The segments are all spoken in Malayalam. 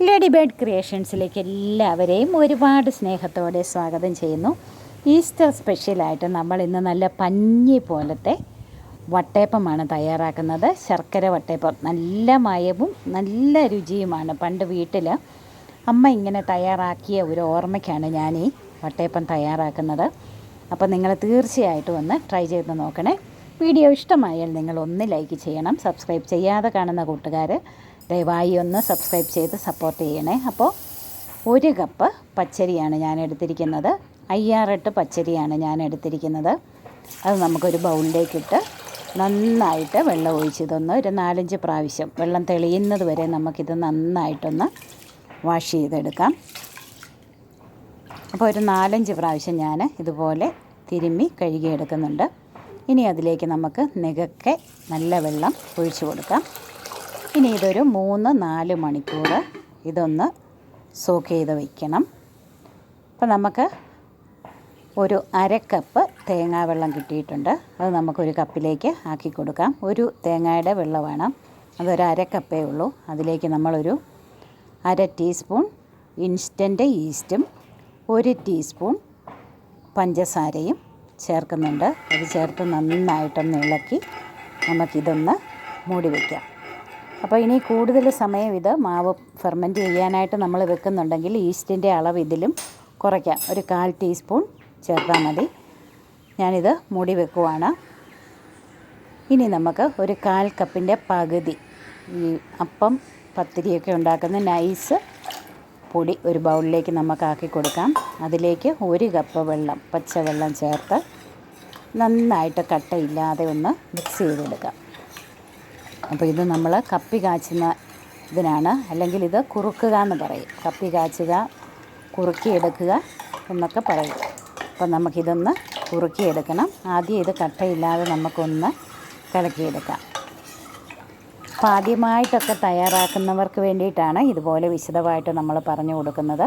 ലേഡി ബേർഡ് ക്രിയേഷൻസിലേക്ക് എല്ലാവരെയും ഒരുപാട് സ്നേഹത്തോടെ സ്വാഗതം ചെയ്യുന്നു. ഈസ്റ്റർ സ്പെഷ്യലായിട്ട് നമ്മൾ ഇന്ന് നല്ല പഞ്ഞി പോലത്തെ വട്ടയപ്പമാണ് തയ്യാറാക്കുന്നത്. ശർക്കര വട്ടയപ്പം. നല്ല മയവും നല്ല രുചിയുമാണ്. പണ്ട് വീട്ടിൽ അമ്മ ഇങ്ങനെ തയ്യാറാക്കിയ ഒരു ഓർമ്മയ്ക്കാണ് ഞാൻ ഈ വട്ടയപ്പം തയ്യാറാക്കുന്നത്. അപ്പോൾ നിങ്ങൾ തീർച്ചയായിട്ടും ഒന്ന് ട്രൈ ചെയ്ത് നോക്കണേ. വീഡിയോ ഇഷ്ടമായാൽ നിങ്ങൾ ഒന്ന് ലൈക്ക് ചെയ്യണം. സബ്സ്ക്രൈബ് ചെയ്യാതെ കാണുന്ന കൂട്ടുകാർ ദയവായി ഒന്ന് സബ്സ്ക്രൈബ് ചെയ്ത് സപ്പോർട്ട് ചെയ്യണേ. അപ്പോൾ ഒരു കപ്പ് പച്ചരിയാണ് ഞാൻ എടുത്തിരിക്കുന്നത്. അയ്യാറെട്ട് പച്ചരിയാണ് ഞാൻ എടുത്തിരിക്കുന്നത്. അത് നമുക്കൊരു ബൗളിലേക്കിട്ട് നന്നായിട്ട് വെള്ളം ഒഴിച്ചിതൊന്ന് ഒരു നാലഞ്ച് പ്രാവശ്യം വെള്ളം തെളിയുന്നത് വരെ നമുക്കിത് നന്നായിട്ടൊന്ന് വാഷ് ചെയ്തെടുക്കാം. അപ്പോൾ ഒരു നാലഞ്ച് പ്രാവശ്യം ഞാൻ ഇതുപോലെ തിരുമ്മി കഴുകിയെടുക്കുന്നുണ്ട്. ഇനി അതിലേക്ക് നമുക്ക് നികക്കെ നല്ല വെള്ളം ഒഴിച്ചു കൊടുക്കാം. ഇനി ഇതൊരു മൂന്ന് നാല് മണിക്കൂർ ഇതൊന്ന് സോക്ക് ചെയ്ത് വയ്ക്കണം. അപ്പോൾ നമുക്ക് ഒരു അര കപ്പ് തേങ്ങാ വെള്ളം കിട്ടിയിട്ടുണ്ട്. അത് നമുക്കൊരു കപ്പിലേക്ക് ആക്കി കൊടുക്കാം. ഒരു തേങ്ങയുടെ വെള്ളം വേണം. അതൊരു അര കപ്പേ ഉള്ളൂ. അതിലേക്ക് നമ്മളൊരു അര ടീസ്പൂൺ ഇൻസ്റ്റന്റ് ഈസ്റ്റും ഒരു ടീസ്പൂൺ പഞ്ചസാരയും ചേർക്കുന്നുണ്ട്. അത് ചേർത്ത് നന്നായിട്ടൊന്ന് ഇളക്കി നമുക്കിതൊന്ന് മൂടി വയ്ക്കാം. അപ്പോൾ ഇനി കൂടുതൽ സമയം ഇത് മാവ് ഫെർമെന്റ് ചെയ്യാനായിട്ട് നമ്മൾ വെക്കുന്നുണ്ടെങ്കിൽ ഈസ്റ്റിന്റെ അളവ് ഇതിലും കുറയ്ക്കാം. ഒരു കാൽ ടീസ്പൂൺ ചേർത്താൽ മതി. ഞാനിത് മൂടി വെക്കുവാണ്. ഇനി നമുക്ക് ഒരു കാൽ കപ്പിന്റെ പകുതി ഈ അപ്പം പത്തിരിയൊക്കെ ഉണ്ടാക്കുന്ന നൈസ് പൊടി ഒരു ബൗളിലേക്ക് നമുക്ക് ആക്കി കൊടുക്കാം. അതിലേക്ക് ഒരു കപ്പ് വെള്ളം പച്ചവെള്ളം ചേർത്ത് നന്നായിട്ട് കട്ടയില്ലാതെ ഒന്ന് മിക്സ് ചെയ്തെടുക്കാം. അപ്പോൾ ഇത് നമ്മൾ കപ്പി കാച്ചുന്ന ഇതിനാണ്. അല്ലെങ്കിൽ ഇത് കുറുക്കുക എന്ന് പറയും. കപ്പി കാച്ചുക കുറുക്കിയെടുക്കുക എന്നൊക്കെ പറയും. അപ്പോൾ നമുക്കിതൊന്ന് കുറുക്കിയെടുക്കണം. ആദ്യം ഇത് കട്ടയില്ലാതെ നമുക്കൊന്ന് കിളക്കിയെടുക്കാം അപ്പോൾ ആദ്യമായിട്ടൊക്കെ തയ്യാറാക്കുന്നവർക്ക് വേണ്ടിയിട്ടാണ് ഇതുപോലെ വിശദമായിട്ട് നമ്മൾ പറഞ്ഞു കൊടുക്കുന്നത്.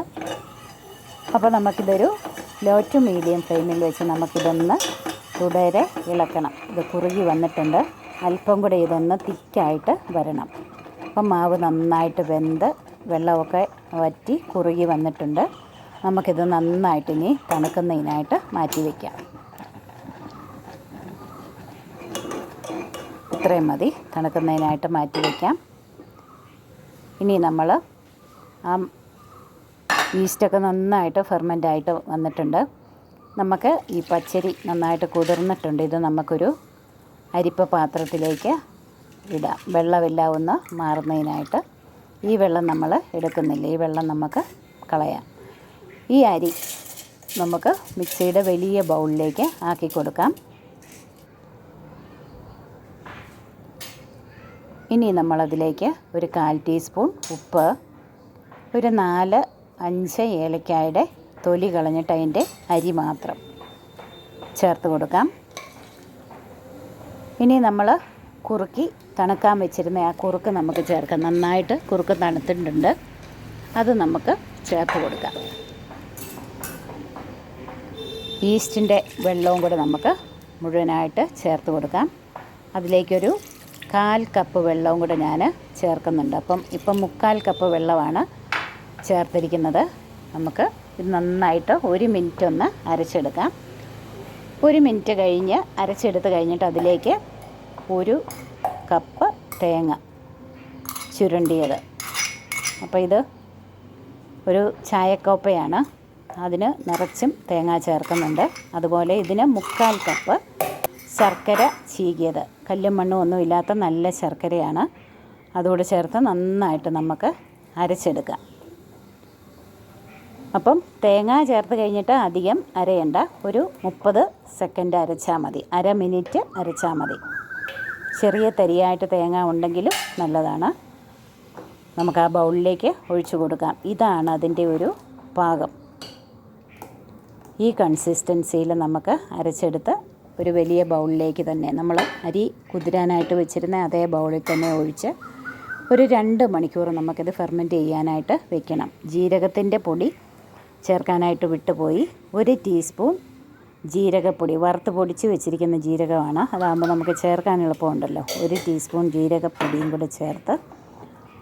അപ്പോൾ നമുക്കിതൊരു ലോ ടു മീഡിയം ഫ്ലെയിമിൽ വെച്ച് നമുക്കിതൊന്ന് തുടരെ ഇളക്കണം. ഇത് കുറുകി വന്നിട്ടുണ്ട്. അല്പം കൂടെ ഇതൊന്ന് തിക്കായിട്ട് വരണം. അപ്പം മാവ് നന്നായിട്ട് വെന്ത് വെള്ളമൊക്കെ വറ്റി കുറുകി വന്നിട്ടുണ്ട്. നമുക്കിത് നന്നായിട്ട് ഇനി തണുക്കുന്നതിനായിട്ട് മാറ്റി വയ്ക്കാം ഇത്രയും മതി. തണുക്കുന്നതിനായിട്ട് മാറ്റി വയ്ക്കാം ഇനി നമ്മൾ ആ ഈസ്റ്റൊക്കെ നന്നായിട്ട് ഫെർമെന്റായിട്ട് വന്നിട്ടുണ്ട്. നമുക്ക് ഈ പച്ചരി നന്നായിട്ട് കുതിർന്നിട്ടുണ്ട്. ഇത് നമുക്കൊരു അരിപ്പ പാത്രത്തിലേക്ക് ഇടാം. വെള്ളമെല്ലാം ഒന്ന് മാറുന്നതിനായിട്ട് ഈ വെള്ളം നമ്മൾ എടുക്കുന്നില്ല. ഈ വെള്ളം നമുക്ക് കളയാം. ഈ അരി നമുക്ക് മിക്സിയുടെ വലിയ ബൗളിലേക്ക് ആക്കി കൊടുക്കാം. ഇനി നമ്മളതിലേക്ക് ഒരു കാൽ ടീസ്പൂൺ ഉപ്പ് ഒരു നാല് അഞ്ച് ഏലക്കായുടെ തൊലി കളഞ്ഞിട്ട് അതിന്റെ അരി മാത്രം ചേർത്ത് കൊടുക്കാം. ഇനി നമ്മൾ കുറുക്കി തണുക്കാൻ വെച്ചിരുന്ന ആ കുറുക്ക് നമുക്ക് ചേർക്കാം. നന്നായിട്ട് കുറുക്ക് തണുത്തിട്ടുണ്ട്. അത് നമുക്ക് ചേർത്ത് കൊടുക്കാം. ഈസ്റ്റിന്റെ വെള്ളവും കൂടെ നമുക്ക് മുഴുവനായിട്ട് ചേർത്ത് കൊടുക്കാം. അതിലേക്കൊരു കാൽ കപ്പ് വെള്ളവും കൂടെ ഞാൻ ചേർക്കുന്നുണ്ട്. അപ്പം ഇപ്പം മുക്കാൽ കപ്പ് വെള്ളമാണ് ചേർത്തിരിക്കുന്നത്. നമുക്ക് ഇത് നന്നായിട്ട് ഒരു മിനിറ്റ് ഒന്ന് അരച്ചെടുക്കാം. ഒരു മിനിറ്റ് കഴിഞ്ഞ് അരച്ചെടുത്ത് കഴിഞ്ഞിട്ട് അതിലേക്ക് ഒരു കപ്പ് തേങ്ങ ചുരുണ്ടിയത്. അപ്പോൾ ഇത് ഒരു ചായക്കോപ്പയാണ്. അതിന് നിറച്ചും തേങ്ങ ചേർക്കുന്നുണ്ട്. അതുപോലെ ഇതിന് മുക്കാൽ കപ്പ് ശർക്കര ചീകിയത്. കല്ലും മണ്ണും ഒന്നും ഇല്ലാത്ത നല്ല ശർക്കരയാണ്. അതുകൂടെ ചേർത്ത് നന്നായിട്ട് നമുക്ക് അരച്ചെടുക്കാം. അപ്പം തേങ്ങ ചേർത്ത് കഴിഞ്ഞിട്ട് അധികം അരയണ്ട. ഒരു മുപ്പത് സെക്കൻഡ് അരച്ചാൽ മതി. അര മിനിറ്റ് അരച്ചാൽ മതി. ചെറിയ തരിയായിട്ട് തേങ്ങ ഉണ്ടെങ്കിലും നല്ലതാണ്. നമുക്ക് ആ ബൗളിലേക്ക് ഒഴിച്ചു കൊടുക്കാം. ഇതാണ് അതിന്റെ ഒരു പാകം. ഈ കൺസിസ്റ്റൻസിയിൽ നമുക്ക് അരച്ചെടുത്ത് ഒരു വലിയ ബൗളിലേക്ക് തന്നെ നമ്മൾ അരി കുതിരാനായിട്ട് വെച്ചിരുന്ന അതേ ബൗളിൽ തന്നെ ഒഴിച്ച് ഒരു രണ്ട് മണിക്കൂർ നമുക്കിത് ഫെർമെന്റ് ചെയ്യാനായിട്ട് വെക്കണം. ജീരകത്തിന്റെ പൊടി ചേർക്കാനായിട്ട് വിട്ടുപോയി. ഒരു ടീസ്പൂൺ ജീരകപ്പൊടി വറുത്ത് പൊടിച്ച് വെച്ചിരിക്കുന്ന ജീരകമാണ്. അതാകുമ്പോൾ നമുക്ക് ചേർക്കാൻ എളുപ്പമുണ്ടല്ലോ ഒരു ടീസ്പൂൺ ജീരകപ്പൊടിയും കൂടെ ചേർത്ത്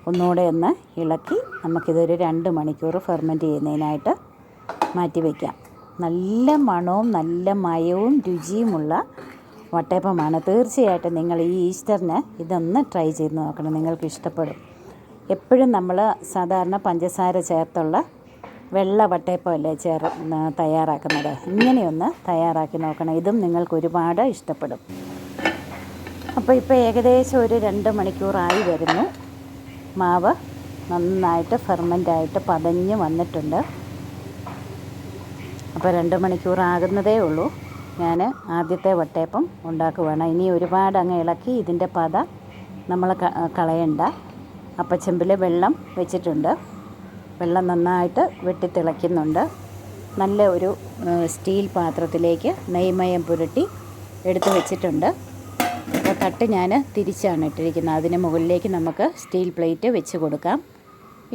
ഒന്നുകൂടെ ഒന്ന് ഇളക്കി നമുക്കിതൊരു രണ്ട് മണിക്കൂർ ഫെർമെന്റ് ചെയ്യുന്നതിനായിട്ട് മാറ്റി വയ്ക്കാം നല്ല മണവും നല്ല മയവും രുചിയുമുള്ള വട്ടയപ്പമാണ്. തീർച്ചയായിട്ടും നിങ്ങൾ ഈ ഈസ്റ്ററിന് ഇതൊന്ന് ട്രൈ ചെയ്ത് നോക്കണം. നിങ്ങൾക്ക് ഇഷ്ടപ്പെടും എപ്പോഴും നമ്മൾ സാധാരണ പഞ്ചസാര ചേർത്തുള്ള വെള്ള വട്ടയപ്പമല്ലേ ചേർ തയ്യാറാക്കുന്നത്. ഇങ്ങനെയൊന്ന് തയ്യാറാക്കി നോക്കണം. ഇതും നിങ്ങൾക്ക് ഒരുപാട് ഇഷ്ടപ്പെടും. അപ്പോൾ ഇപ്പോൾ ഏകദേശം ഒരു രണ്ട് മണിക്കൂറായി വരുന്നു. മാവ് നന്നായിട്ട് ഫെർമെന്റായിട്ട് പതഞ്ഞ് വന്നിട്ടുണ്ട്. അപ്പോൾ രണ്ട് മണിക്കൂറാകുന്നതേ ഉള്ളൂ. ഞാൻ ആദ്യത്തെ വട്ടയപ്പം ഉണ്ടാക്കുവാണ്. ഇനി ഒരുപാട് അങ്ങ് ഇളക്കി ഇതിന്റെ പത നമ്മൾ കളയണ്ട. അപ്പച്ചെമ്പിൽ വെള്ളം വെച്ചിട്ടുണ്ട്. വെള്ളം നന്നായിട്ട് വെട്ടിത്തിളയ്ക്കുന്നുണ്ട്. നല്ല ഒരു സ്റ്റീൽ പാത്രത്തിലേക്ക് നെയ്മയം പുരട്ടി എടുത്തു വെച്ചിട്ടുണ്ട്. അപ്പോൾ തട്ട് ഞാൻ തിരിച്ചാണ് ഇട്ടിരിക്കുന്നത്. അതിന് മുകളിലേക്ക് നമുക്ക് സ്റ്റീൽ പ്ലേറ്റ് വെച്ച് കൊടുക്കാം.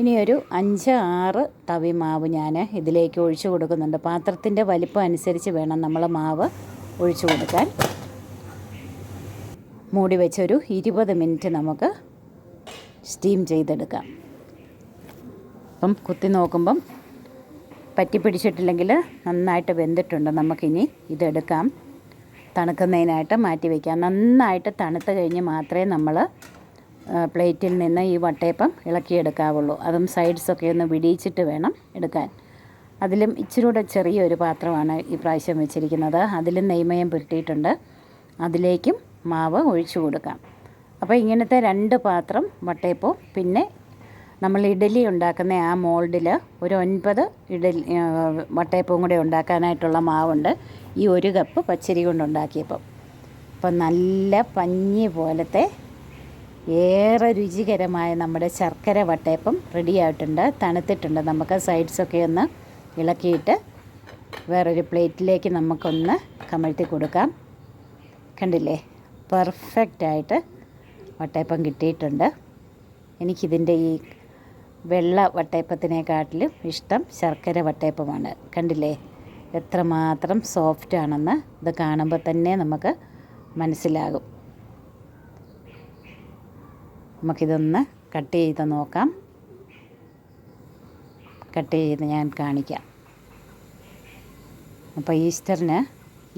ഇനി ഒരു അഞ്ച് ആറ് തവി മാവ് ഞാൻ ഇതിലേക്ക് ഒഴിച്ചു കൊടുക്കുന്നുണ്ട്. പാത്രത്തിന്റെ വലിപ്പം അനുസരിച്ച് വേണം നമ്മൾ മാവ് ഒഴിച്ചു കൊടുക്കാൻ. മൂടി വെച്ചൊരു ഇരുപത് മിനിറ്റ് നമുക്ക് സ്റ്റീം ചെയ്തെടുക്കാം. അപ്പം കുത്തി നോക്കുമ്പം പറ്റി പിടിച്ചിട്ടില്ലെങ്കിൽ നന്നായിട്ട് വെന്തിട്ടുണ്ട്. നമുക്കിനി ഇതെടുക്കാം തണുക്കുന്നതിനായിട്ട് മാറ്റി വയ്ക്കാം നന്നായിട്ട് തണുത്ത് കഴിഞ്ഞ് മാത്രമേ നമ്മൾ പ്ലേറ്റിൽ നിന്ന് ഈ വട്ടയപ്പം ഇളക്കിയെടുക്കാവുള്ളൂ. അതും സൈഡ്സൊക്കെ ഒന്ന് വിടിയിച്ചിട്ട് വേണം എടുക്കാൻ. അതിലും ഇച്ചിരി കൂടെ ചെറിയൊരു പാത്രമാണ് ഈ പ്രാവശ്യം വെച്ചിരിക്കുന്നത്. അതിലും നെയ്മയം പുരട്ടിയിട്ടുണ്ട്. അതിലേക്കും മാവ് ഒഴിച്ചു കൊടുക്കാം. അപ്പോൾ ഇങ്ങനത്തെ രണ്ട് പാത്രം വട്ടയപ്പവും പിന്നെ നമ്മൾ ഇഡലി ഉണ്ടാക്കുന്ന ആ മോൾഡിൽ ഒരു ഒൻപത് ഇഡലി വട്ടയപ്പവും കൂടെ ഉണ്ടാക്കാനായിട്ടുള്ള മാവുണ്ട്. ഈ ഒരു കപ്പ് പച്ചരി കൊണ്ടുണ്ടാക്കിയപ്പം അപ്പം നല്ല പഞ്ഞി പോലത്തെ ഏറെ രുചികരമായ നമ്മുടെ ശർക്കര വട്ടയപ്പം റെഡിയായിട്ടുണ്ട് തണുത്തിട്ടുണ്ട്. നമുക്ക് സൈഡ്സൊക്കെ ഒന്ന് ഇളക്കിയിട്ട് വേറൊരു പ്ലേറ്റിലേക്ക് നമുക്കൊന്ന് കമഴ്ത്തി കൊടുക്കാം. കണ്ടില്ലേ? പെർഫെക്റ്റായിട്ട് വട്ടയപ്പം കിട്ടിയിട്ടുണ്ട്. എനിക്കിതിന്റെ ഈ വെള്ള വട്ടയപ്പത്തിനെക്കാട്ടിലും ഇഷ്ടം ശർക്കര വട്ടയപ്പമാണ്. കണ്ടില്ലേ? എത്രമാത്രം സോഫ്റ്റ് ആണെന്ന് ഇത് കാണുമ്പോൾ തന്നെ നമുക്ക് മനസ്സിലാകും. നമുക്കിതൊന്ന് കട്ട് ചെയ്ത് നോക്കാം. കട്ട് ചെയ്ത് ഞാൻ കാണിക്കാം. അപ്പോൾ ഈസ്റ്ററിന്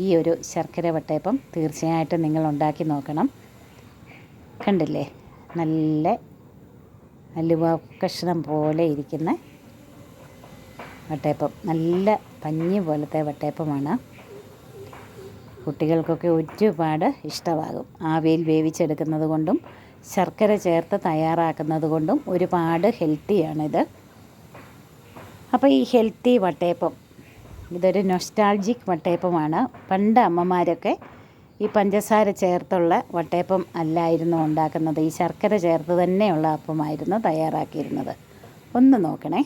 ഈ ഒരു ശർക്കര വട്ടയപ്പം തീർച്ചയായിട്ടും നിങ്ങൾ ഉണ്ടാക്കി നോക്കണം. കണ്ടില്ലേ? നല്ല അലുവ കഷ്ണം പോലെ ഇരിക്കുന്ന വട്ടയപ്പം. നല്ല പഞ്ഞി പോലത്തെ വട്ടയപ്പമാണ്. കുട്ടികൾക്കൊക്കെ ഒരുപാട് ഇഷ്ടമാകും. ആവിയിൽ വേവിച്ചെടുക്കുന്നത് കൊണ്ടും ശർക്കര ചേർത്ത് തയ്യാറാക്കുന്നത് കൊണ്ടും ഒരുപാട് ഹെൽത്തിയാണിത് അപ്പോൾ ഈ ഹെൽത്തി വട്ടയപ്പം ഇതൊരു നൊസ്റ്റാൾജിക് വട്ടയപ്പമാണ്. പണ്ട് അമ്മമാരൊക്കെ ഈ പഞ്ചസാര ചേർത്തുള്ള വട്ടയപ്പം അല്ലായിരുന്നു ഉണ്ടാക്കുന്നത്. ഈ ശർക്കര ചേർത്ത് തന്നെയുള്ള അപ്പമായിരുന്നു തയ്യാറാക്കിയിരുന്നത്. ഒന്ന് നോക്കണേ.